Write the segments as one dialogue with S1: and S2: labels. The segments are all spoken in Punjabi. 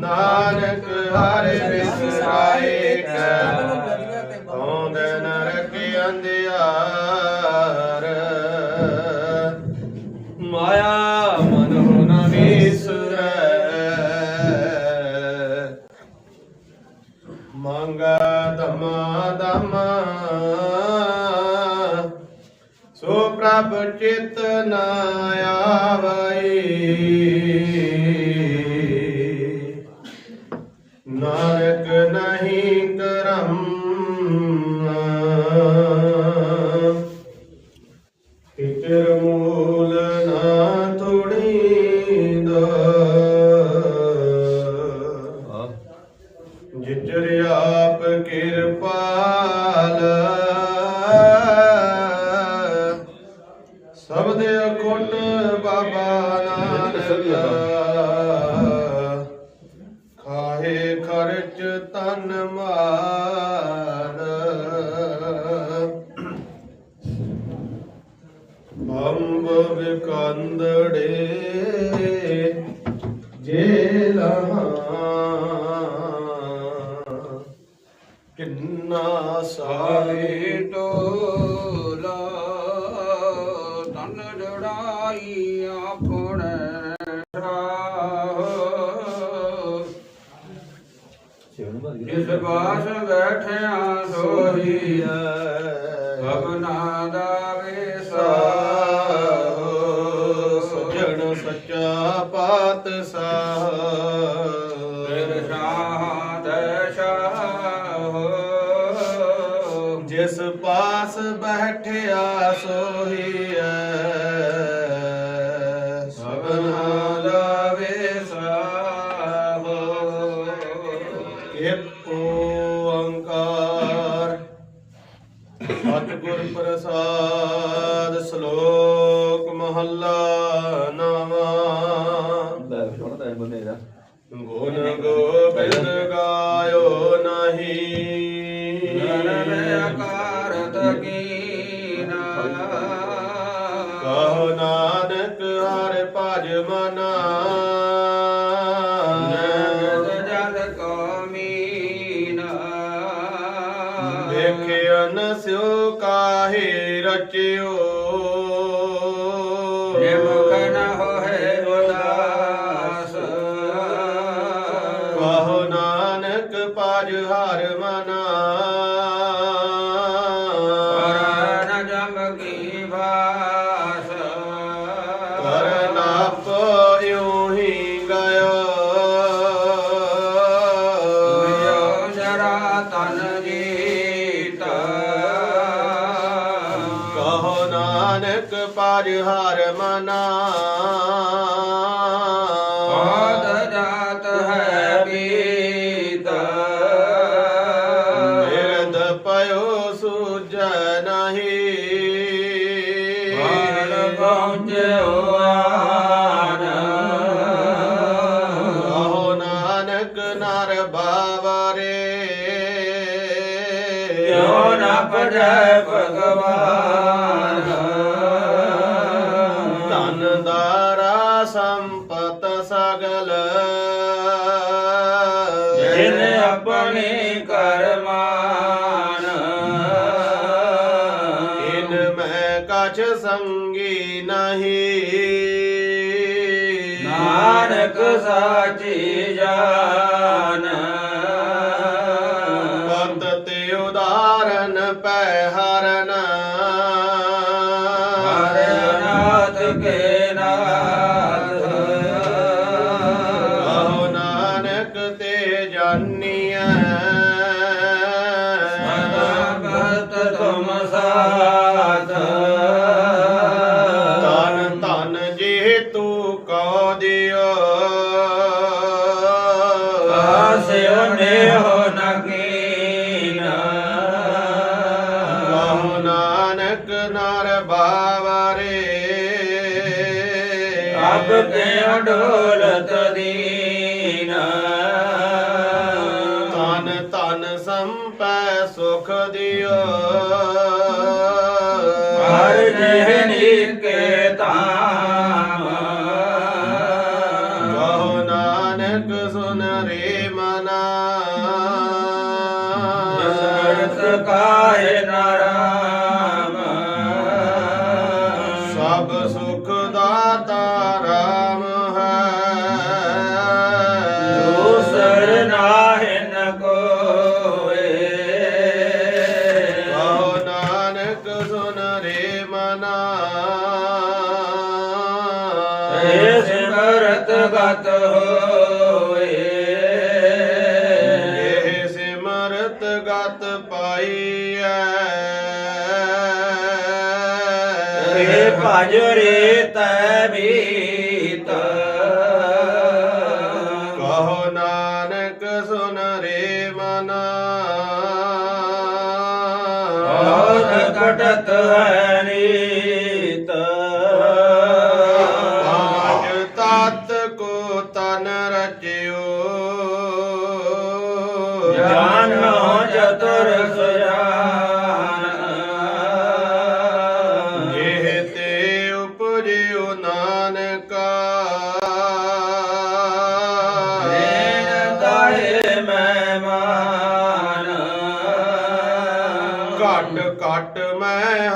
S1: ਨਾਨਕ ਹਰਿ
S2: ਬਿਸਰਾ Essa é mesmo. ਜਿਸ
S1: ਪਾਸ ਬੈਠਿਆ ਸੋਹੀ Nemo. ਬਾਵਰੇ
S2: ਕਿਉ ਨ ਪੜੈ ਭਗਵਾਨ।
S1: ਧਨ ਦਾਰਾ ਸੰਪਤ ਸਗਲ।
S2: ਜਿਨ ਆਪਣੇ ਕਰਮਾਨ।
S1: ਇਨ ਮੈਂ ਕਛ ਸੰਗੀ ਨਹੀਂ।
S2: ਨਾਨਕ ਸਾਚੀ
S1: ਜਾ ಮಾಡೋ
S2: ਏ ਭਜ ਰੇ ਤੈ ਮੀਤ
S1: ਕਹੋ ਨਾਨਕ ਸੁਨ ਰੇ ਮਨਾ।
S2: ਔਧ ਕਟਤ ਹੈ।
S1: ਉਪਜਿਓ ਨਾਨਕਾ।
S2: ਮਹਿਮਾਨ।
S1: ਘਟ ਘਟ ਮੈਂ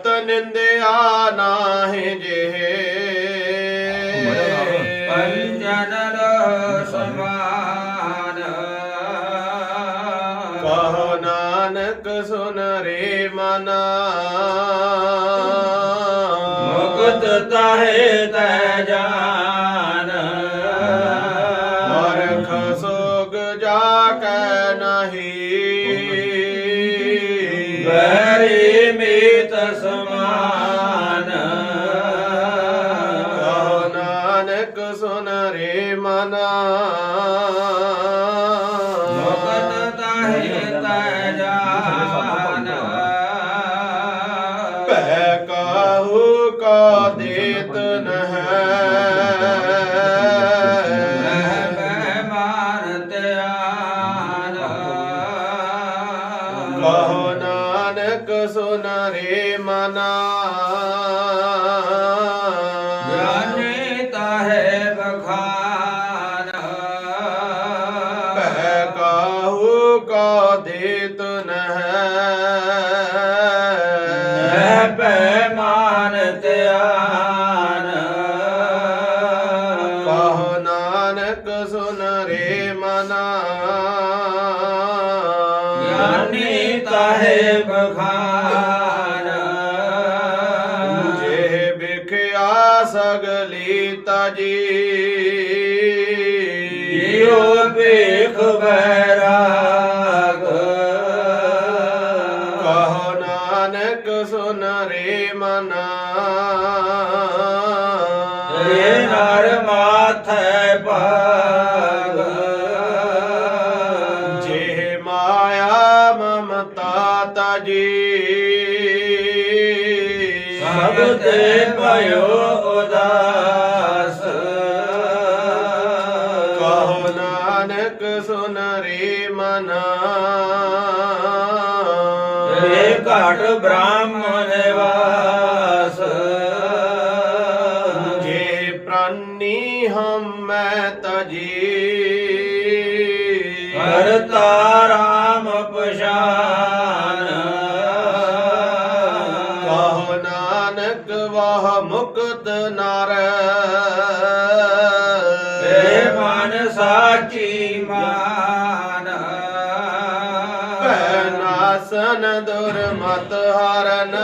S1: ਉਸ ਨਿੰਦਿਆ ਨਾਹਿ ਜੇ
S2: ਪੰਜਨ ਲੋ
S1: ਕਹੋ ਨਾਨਕ ਸੁਨ ਰੇ ਮਨਾ।
S2: ਮੁਕਤ ਤਾਹੇ ਤੈ ਬੈਰਾਗ
S1: ਕਹੋ ਨਾਨਕ ਸੁਨ ਰੇ ਮਨਾ।
S2: ਰੇ ਨਰ ਮਾਥੈ ਭਾਗ।
S1: ਜੇ ਮਾਇਆ ਮਮਤਾ ਤਜੀ।
S2: ਸਭ ਤੇ ਭਇਓ ਘਟ ਬ੍ਰਾਹਮਣ ਨਿਵਾਸ
S1: ਜੇ ਪ੍ਰਾਨੀ ਹਮ ਮੈਂ ਤਜੀ।
S2: ਕਰਤਾ ਰਾਮ ਪਛਾਨ।
S1: ਕਹੋ ਨਾਨਕ ਵਾਹ ਮੁਕਤ ਨਰ।
S2: ਏ ਮਨ ਸਾਚੀ ਮਾਨ
S1: ਨਾਸਨ ਦੁਰਮਤ ਹਰਨ।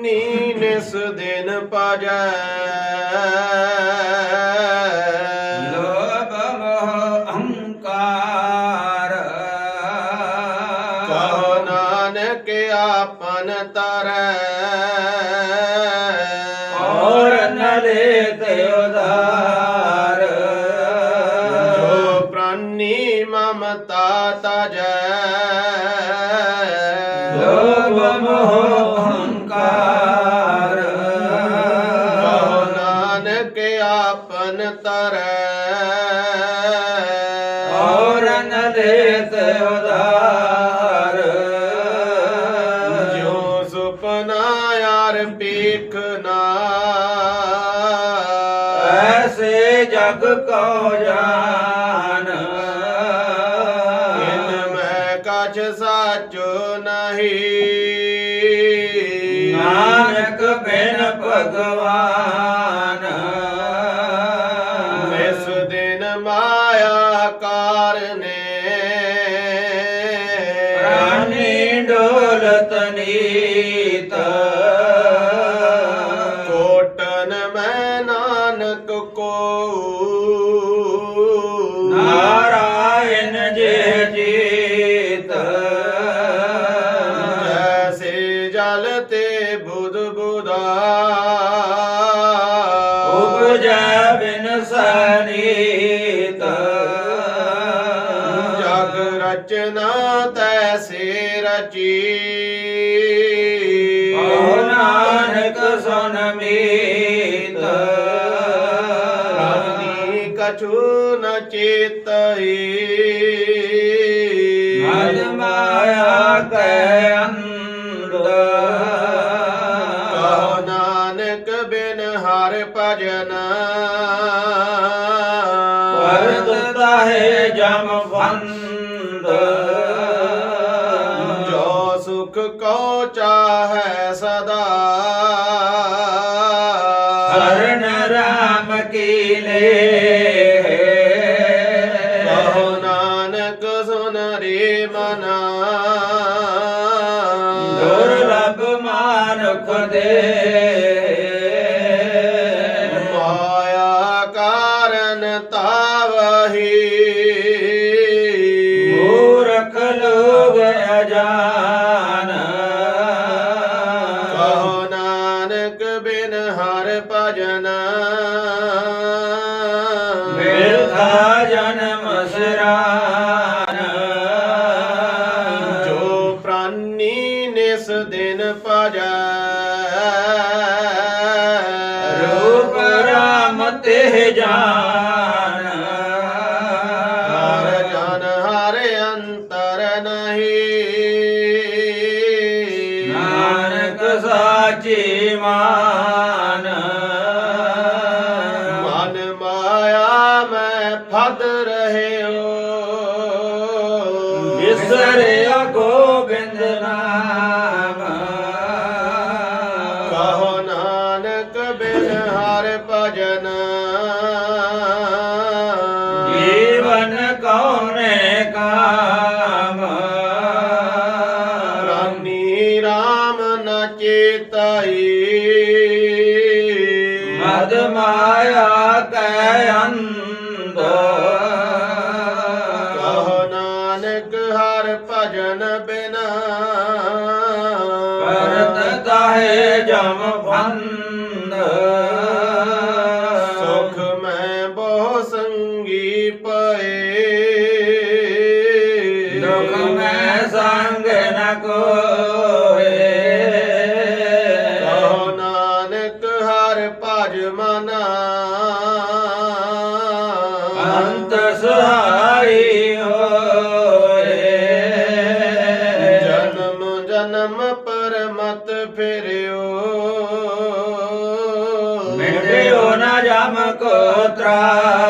S1: ਨੀਨਸ ਦਿਨ ਪਾਜੈ। ਕਛ ਸਾਚੋ ਨਹੀਂ।
S2: ਨਾਨਕ ਬਿਨ ਭਗਵਾਨ। चेत रानी कछु
S1: न चेत ਨਾਨਕ
S2: ਬਿਨ
S1: ਹਰ ਭਜਨ
S2: Tantra.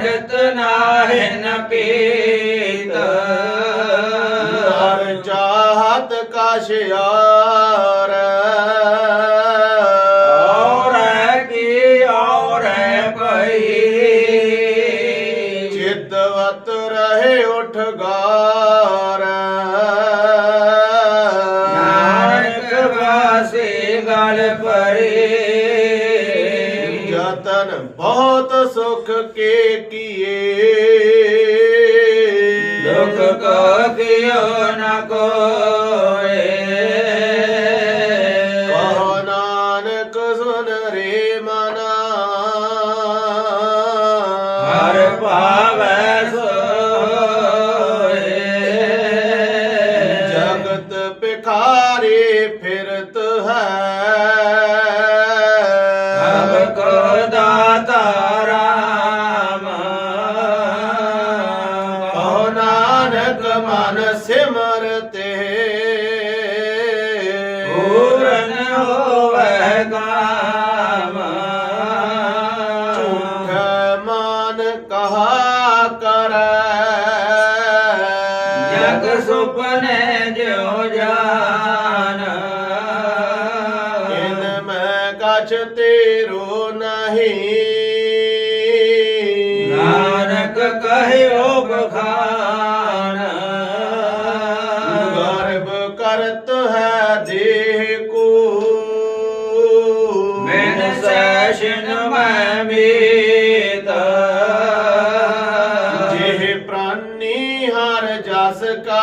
S2: ਘਟਤ ਨਾਹਿਨ ਪੀਤ।
S1: ਹਰ ਚਾਹਤ ਕਾਸ਼ਿਆ ਕੋਏ ਕਹੋ ਨਾਨਕ ਸੁਨ ਰੇ ਮਨ।
S2: ਹਰ ਭਾਵੈ ਸੋਏ।
S1: ਜਗਤ ਪਿਖਾਰੇ ਫਿਰਤ ਹੈ।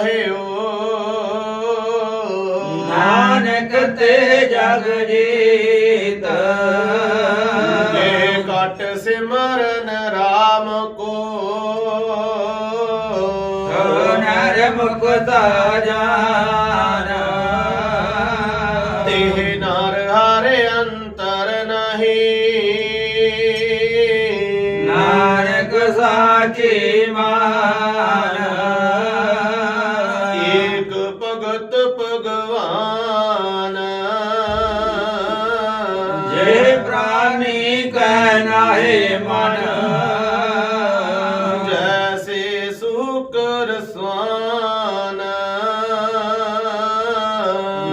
S1: ਚਾਹਿਓ ਨਾਨਕ
S2: ਤੇ ਜਗ ਜੀਤ।
S1: ਜੇ ਕਟ ਸਿਮਰਨ RAM ਕੋ।
S2: ਨਰ ਮੁਕਤਾ ਜਾ।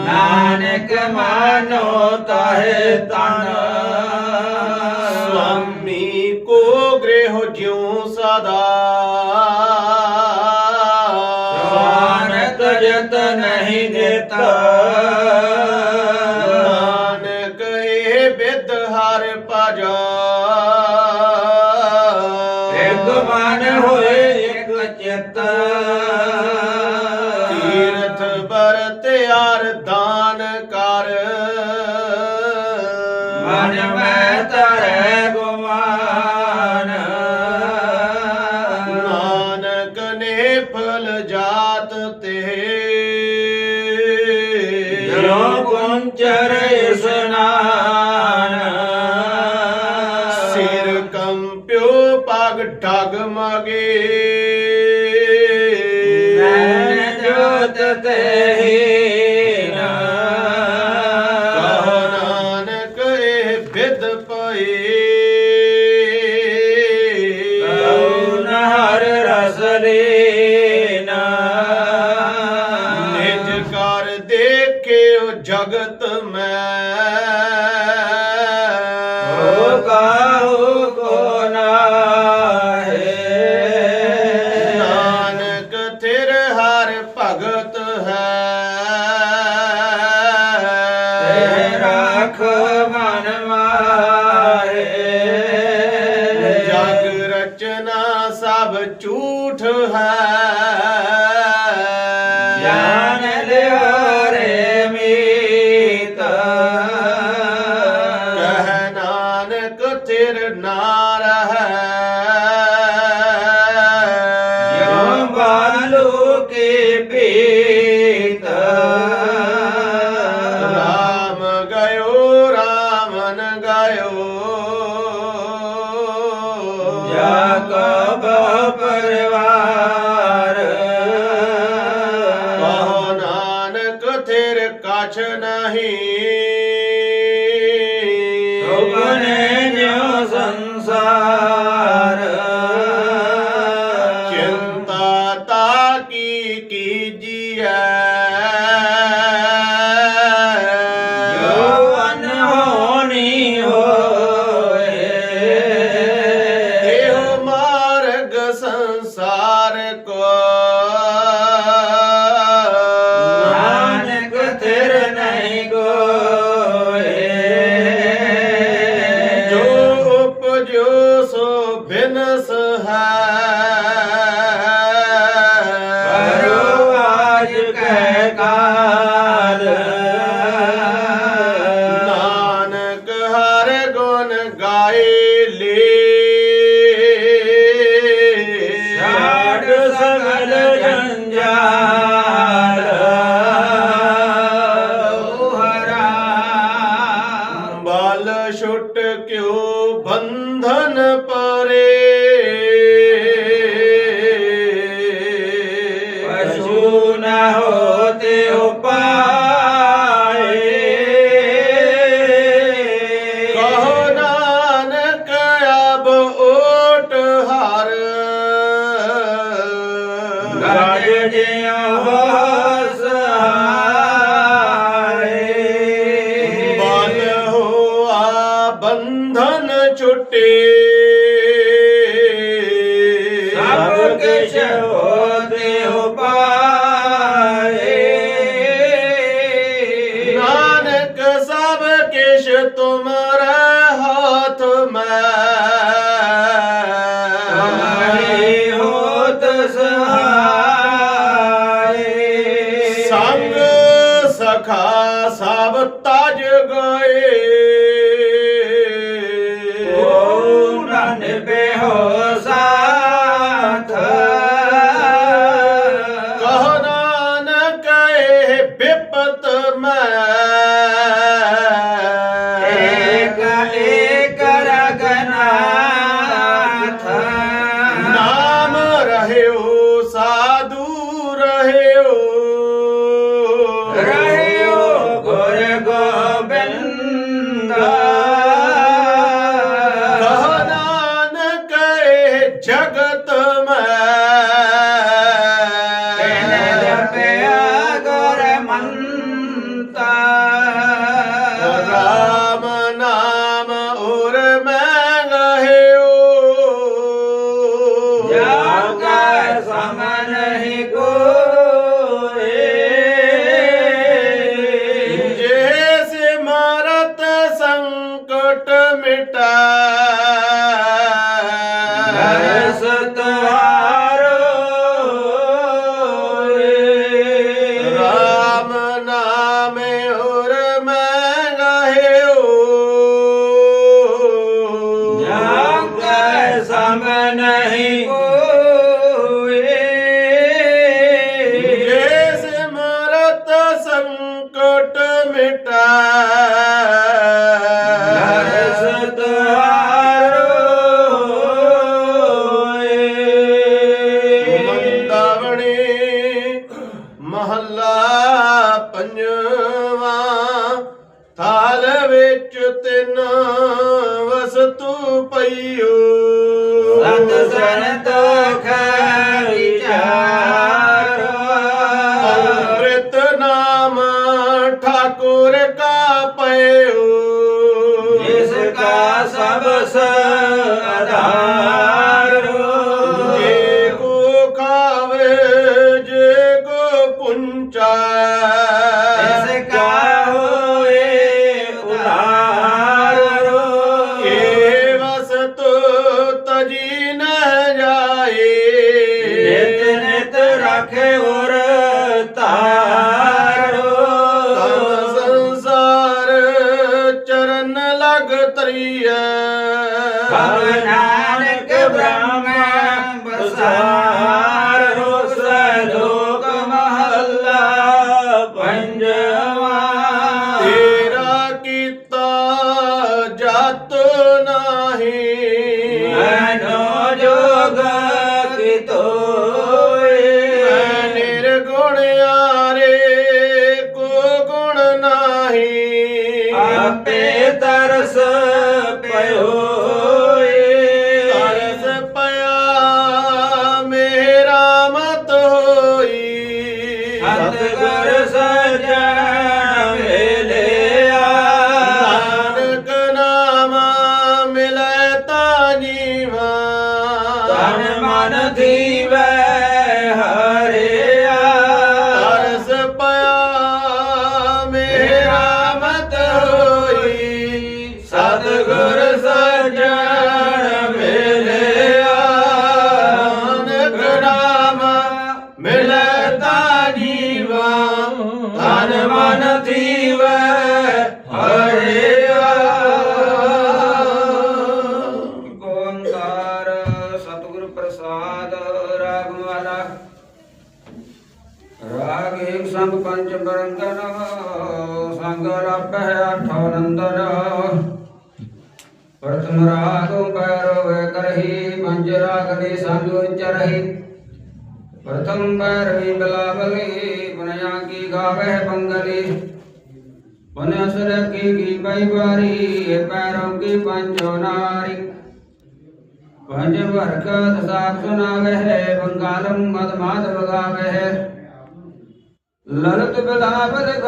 S2: ਨਾਨਕ ਮਾਨੋ ਤਾਹੇ ਤਨ।
S1: ਸੁਆਮੀ ਕੋ ਗ੍ਰਹਿ ਜਿਉ ਸਦਾ।
S2: ढगमगे ਸੰਸਾਰ
S1: ਕੋ
S2: ಕಟ್ಟಮಿಟ್ಟ ਜਤ ਨਹੀਂ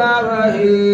S3: Kavahi.